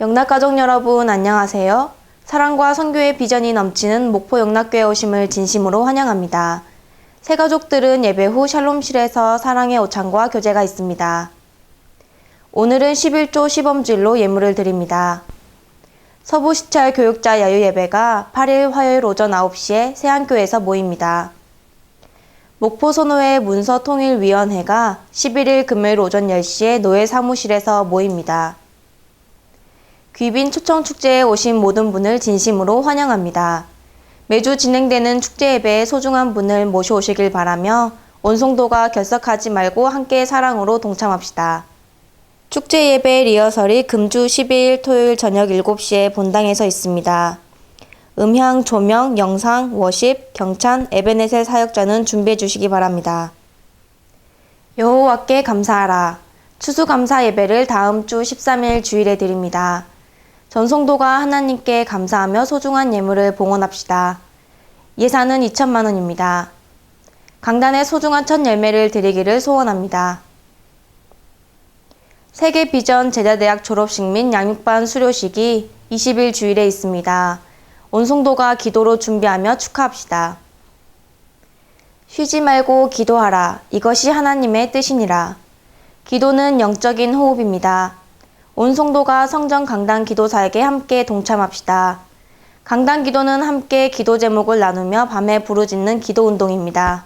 영락가족 여러분 안녕하세요. 사랑과 선교의 비전이 넘치는 목포 영락교회 오심을 진심으로 환영합니다. 새 가족들은 예배 후 샬롬실에서 사랑의 오찬과 교제가 있습니다. 오늘은 11조 시범주일로 예물을 드립니다. 서부시찰 교육자 야유예배가 8일 화요일 오전 9시에 세안교에서 모입니다. 목포 선호회 문서통일위원회가 11일 금요일 오전 10시에 노예 사무실에서 모입니다. 귀빈 초청 축제에 오신 모든 분을 진심으로 환영합니다. 매주 진행되는 축제 예배에 소중한 분을 모셔오시길 바라며 온송도가 결석하지 말고 함께 사랑으로 동참합시다. 축제 예배 리허설이 금주 12일 토요일 저녁 7시에 본당에서 있습니다. 음향, 조명, 영상, 워십, 경찬, 에베넷의 사역자는 준비해 주시기 바랍니다. 여호와께 감사하라. 추수감사 예배를 다음 주 13일 주일에 드립니다. 전송도가 하나님께 감사하며 소중한 예물을 봉헌합시다. 예산은 2천만 원입니다. 강단에 소중한 첫 열매를 드리기를 소원합니다. 세계 비전 제자대학 졸업식 및 양육반 수료식이 20일 주일에 있습니다. 온송도가 기도로 준비하며 축하합시다. 쉬지 말고 기도하라. 이것이 하나님의 뜻이니라. 기도는 영적인 호흡입니다. 온송도가 성전 강단 기도사에게 함께 동참합시다. 강단 기도는 함께 기도 제목을 나누며 밤에 부르짖는 기도 운동입니다.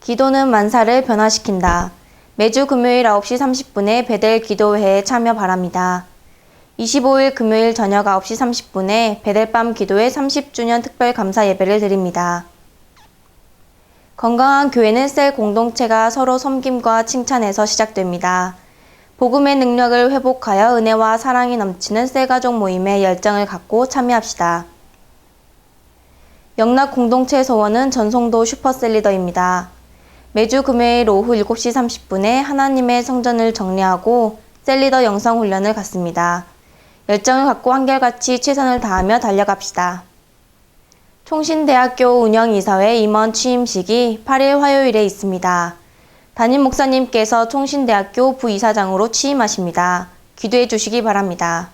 기도는 만사를 변화시킨다. 매주 금요일 9시 30분에 베델 기도회에 참여 바랍니다. 25일 금요일 저녁 9시 30분에 베델밤 기도회 30주년 특별 감사 예배를 드립니다. 건강한 교회는 셀 공동체가 서로 섬김과 칭찬에서 시작됩니다. 복음의 능력을 회복하여 은혜와 사랑이 넘치는 셀 가족 모임에 열정을 갖고 참여합시다. 영락 공동체 소원은 전송도 슈퍼셀리더입니다. 매주 금요일 오후 7시 30분에 하나님의 성전을 정리하고 셀리더 영상 훈련을 갖습니다. 열정을 갖고 한결같이 최선을 다하며 달려갑시다. 총신대학교 운영이사회 임원 취임식이 8일 화요일에 있습니다. 담임 목사님께서 총신대학교 부이사장으로 취임하십니다. 기도해 주시기 바랍니다.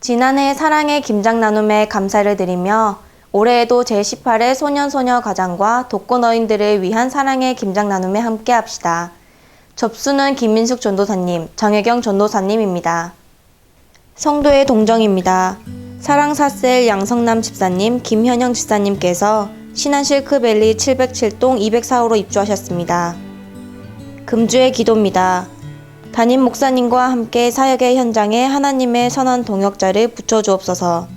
지난해 사랑의 김장 나눔에 감사를 드리며 올해에도 제18회 소년소녀 가장과 독거노인들을 위한 사랑의 김장 나눔에 함께 합시다. 접수는 김민숙 전도사님, 정혜경 전도사님입니다. 성도의 동정입니다. 사랑사셀 양성남 집사님, 김현영 집사님께서 신안실크밸리 707동 204호로 입주하셨습니다. 금주의 기도입니다. 담임 목사님과 함께 사역의 현장에 하나님의 선한 동역자를 붙여주옵소서.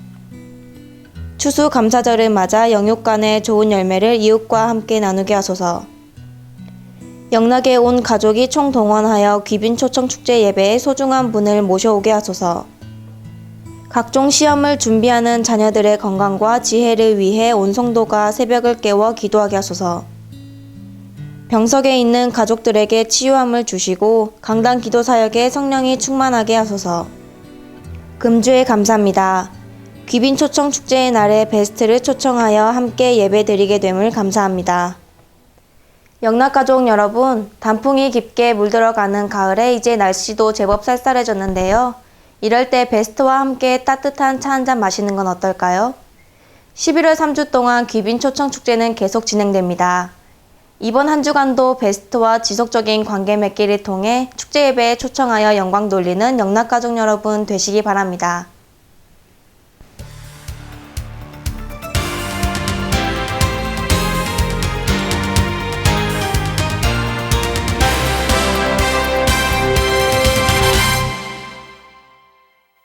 추수 감사절을 맞아 영육간의 좋은 열매를 이웃과 함께 나누게 하소서. 영락에 온 가족이 총동원하여 귀빈 초청 축제 예배에 소중한 분을 모셔오게 하소서. 각종 시험을 준비하는 자녀들의 건강과 지혜를 위해 온 성도가 새벽을 깨워 기도하게 하소서. 병석에 있는 가족들에게 치유함을 주시고 강단 기도 사역에 성령이 충만하게 하소서. 금주에 감사합니다. 귀빈 초청 축제의 날에 베스트를 초청하여 함께 예배 드리게 됨을 감사합니다. 영락 가족 여러분, 단풍이 깊게 물들어가는 가을에 이제 날씨도 제법 쌀쌀해졌는데요. 이럴 때 베스트와 함께 따뜻한 차 한 잔 마시는 건 어떨까요? 11월 3주 동안 귀빈 초청 축제는 계속 진행됩니다. 이번 한 주간도 베스트와 지속적인 관계 맺기를 통해 축제 예배에 초청하여 영광 돌리는 영락가족 여러분 되시기 바랍니다.